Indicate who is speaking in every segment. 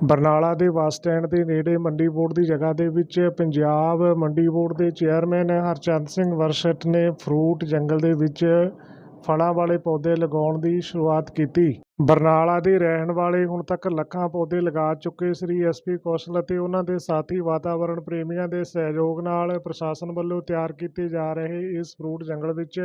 Speaker 1: ਬਰਨਾਲਾ ਦੇ bus stand ਦੇ ਨੇੜੇ ਮੰਡੀ ਬੋਰਡ ਦੀ ਜਗ੍ਹਾ ਦੇ ਵਿੱਚ ਪੰਜਾਬ ਮੰਡੀ ਬੋਰਡ ਦੇ ਚੇਅਰਮੈਨ ਹਰਚੰਦ ਸਿੰਘ ਵਰਸ਼ਟ ਨੇ ਫਰੂਟ ਜੰਗਲ ਦੇ ਵਿੱਚ ਫਲਾਂ ਵਾਲੇ ਪੌਦੇ ਲਗਾਉਣ ਦੀ ਸ਼ੁਰੂਆਤ ਕੀਤੀ। ਬਰਨਾਲਾ ਦੇ ਰਹਿਣ ਵਾਲੇ ਹੁਣ ਤੱਕ ਲੱਖਾਂ ਪੌਦੇ ਲਗਾ ਚੁੱਕੇ ਸ੍ਰੀ ਐਸਪੀ ਕੌਸ਼ਲ ਅਤੇ ਉਹਨਾਂ ਦੇ ਸਾਥੀ ਵਾਤਾਵਰਣ ਪ੍ਰੇਮੀਆਂ ਦੇ ਸਹਿਯੋਗ ਨਾਲ ਪ੍ਰਸ਼ਾਸਨ ਵੱਲੋਂ ਤਿਆਰ ਕੀਤੇ ਜਾ ਰਹੇ ਇਸ ਫਰੂਟ ਜੰਗਲ ਵਿੱਚ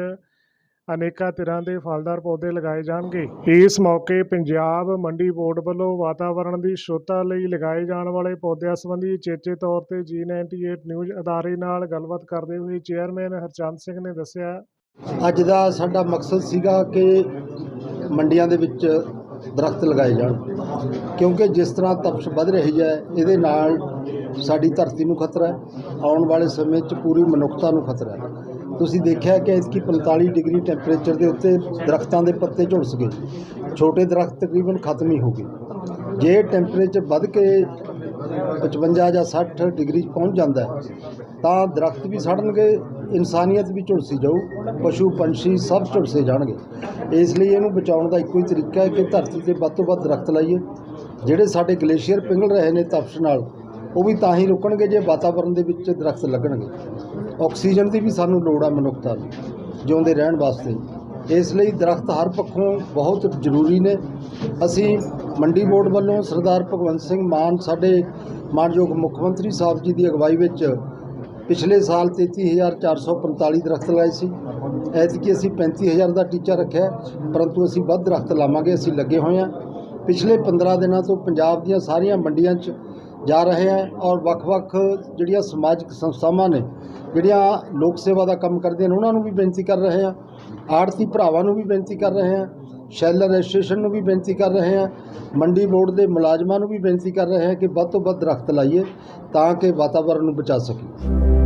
Speaker 1: ਅਨੇਕਾਂ ਤਰ੍ਹਾਂ ਦੇ ਫਲਦਾਰ ਪੌਦੇ ਲਗਾਏ ਜਾਣਗੇ। ਇਸ ਮੌਕੇ ਪੰਜਾਬ ਮੰਡੀ ਬੋਰਡ ਵੱਲੋਂ ਵਾਤਾਵਰਣ ਦੀ ਸ਼ੁੱਧਤਾ ਲਈ ਲਗਾਏ ਜਾਣ ਵਾਲੇ ਪੌਦਿਆਂ ਸੰਬੰਧੀ ਚੇਚੇ ਤੌਰ ਤੇ G98 ਨਿਊਜ਼ ਅਦਾਰੇ ਨਾਲ ਗੱਲਬਾਤ ਕਰਦੇ ਹੋਏ ਚੇਅਰਮੈਨ ਹਰਚੰਦ ਸਿੰਘ ਨੇ ਦੱਸਿਆ।
Speaker 2: ਅੱਜ ਦਾ ਸਾਡਾ ਮਕਸਦ ਸੀਗਾ ਕਿ ਮੰਡੀਆਂ ਦੇ ਵਿੱਚ ਦਰਖਤ ਲਗਾਏ ਜਾਣ, ਕਿਉਂਕਿ ਜਿਸ ਤਰ੍ਹਾਂ ਤਪਸ਼ ਵੱਧ ਰਹੀ ਹੈ, ਇਹਦੇ ਨਾਲ ਸਾਡੀ ਧਰਤੀ ਨੂੰ ਖਤਰਾ ਹੈ, ਆਉਣ ਵਾਲੇ ਸਮੇਂ 'ਚ ਪੂਰੀ ਮਨੁੱਖਤਾ ਨੂੰ ਖਤਰਾ ਹੈ। ਤੁਸੀਂ ਦੇਖਿਆ ਕਿ ਇਸਕੀ 45 ਡਿਗਰੀ ਟੈਂਪਰੇਚਰ ਦੇ ਉੱਤੇ ਦਰਖਤਾਂ ਦੇ ਪੱਤੇ ਝੁਲਸ ਗਏ। ਛੋਟੇ ਦਰਖਤ ਤਕਰੀਬਨ ਖਤਮ ਹੀ ਹੋ ਗਏ। ਜੇ ਟੈਂਪਰੇਚਰ ਵੱਧ ਕੇ 55 ਜਾਂ 60 ਡਿਗਰੀ ਪਹੁੰਚ ਜਾਂਦਾ ਤਾਂ ਦਰਖਤ ਵੀ ਸੜਨਗੇ, ਇਨਸਾਨੀਅਤ ਵੀ ਝੁਲਸੀ ਜਾਊ, ਪਸ਼ੂ, ਪੰਛੀ ਸਭ ਝੁਲਸੇ ਜਾਣਗੇ। ਇਸ ਲਈ ਇਹਨੂੰ ਬਚਾਉਣ ਦਾ ਇੱਕੋ ਹੀ ਤਰੀਕਾ ਹੈ ਕਿ ਧਰਤੀ ਤੇ ਵੱਧ ਤੋਂ ਵੱਧ ਦਰਖਤ ਲਾਈਏ। ਜਿਹੜੇ ਸਾਡੇ ਗਲੇਸ਼ੀਅਰ ਪਿੰਗਲ ਰਹੇ ਨੇ ਤਪਸ਼ ਨਾਲ ਉਹ ਵੀ ਤਾਂ ਹੀ ਰੁਕਣਗੇ ਜੇ ਵਾਤਾਵਰਣ ਦੇ ਵਿੱਚ ਦਰਖਤ ਲੱਗਣਗੇ। ਆਕਸੀਜਨ ਦੀ ਵੀ ਸਾਨੂੰ ਲੋੜ ਆ ਮਨੁੱਖਤਾ ਨੂੰ ਜਿਉਂਦੇ ਰਹਿਣ ਵਾਸਤੇ। ਇਸ ਲਈ ਦਰਖਤ ਹਰ ਪੱਖੋਂ ਬਹੁਤ ਜ਼ਰੂਰੀ ਨੇ। ਅਸੀਂ ਮੰਡੀ ਬੋਰਡ ਵੱਲੋਂ ਸਰਦਾਰ ਭਗਵੰਤ ਸਿੰਘ ਮਾਨ, ਸਾਡੇ ਮਾਨਯੋਗ ਮੁੱਖ ਮੰਤਰੀ ਸਾਹਿਬ ਜੀ ਦੀ ਅਗਵਾਈ ਵਿੱਚ ਪਿਛਲੇ ਸਾਲ 33445 ਦਰਖਤ ਲਗਾਏ ਸੀ। ਐਤਕੀ ਅਸੀਂ 35000 ਦਾ ਟੀਚਾ ਰੱਖਿਆ, ਪਰੰਤੂ ਅਸੀਂ ਵੱਧ ਦਰਖਤ ਲਾਵਾਂਗੇ, ਅਸੀਂ ਲੱਗੇ ਹੋਏ ਹਾਂ। ਪਿਛਲੇ 15 ਦਿਨਾਂ ਤੋਂ ਪੰਜਾਬ ਦੀਆਂ ਸਾਰੀਆਂ ਮੰਡੀਆਂ 'ਚ ਜਾ ਰਹੇ ਹੈ ਔਰ ਵੱਖ-ਵੱਖ ਜਿਹੜੀਆਂ ਸਮਾਜਿਕ ਸੰਸਥਾਵਾਂ ਨੇ, ਜਿਹੜੀਆਂ ਲੋਕ ਸੇਵਾ ਦਾ ਕੰਮ ਕਰਦੇ ਨੇ, ਉਹਨਾਂ ਨੂੰ ਵੀ ਬੇਨਤੀ ਕਰ ਰਹੇ ਹਾਂ। ਆੜਤੀ ਭਰਾਵਾਂ ਨੂੰ ਵੀ ਬੇਨਤੀ ਕਰ ਰਹੇ ਹਾਂ। ਸ਼ੈਲਰ ਰਜਿਸਟ੍ਰੇਸ਼ਨ ਨੂੰ ਵੀ ਬੇਨਤੀ ਕਰ ਰਹੇ ਹਾਂ। ਮੰਡੀ ਬੋਰਡ ਦੇ ਮੁਲਾਜ਼ਮਾਂ ਨੂੰ ਵੀ ਬੇਨਤੀ ਕਰ ਰਹੇ ਹਾਂ ਕਿ ਵੱਧ ਤੋਂ ਵੱਧ ਦਰਖਤ ਲਾਈਏ ਤਾਂ ਕਿ ਵਾਤਾਵਰਣ ਨੂੰ ਬਚਾ ਸਕੀਏ।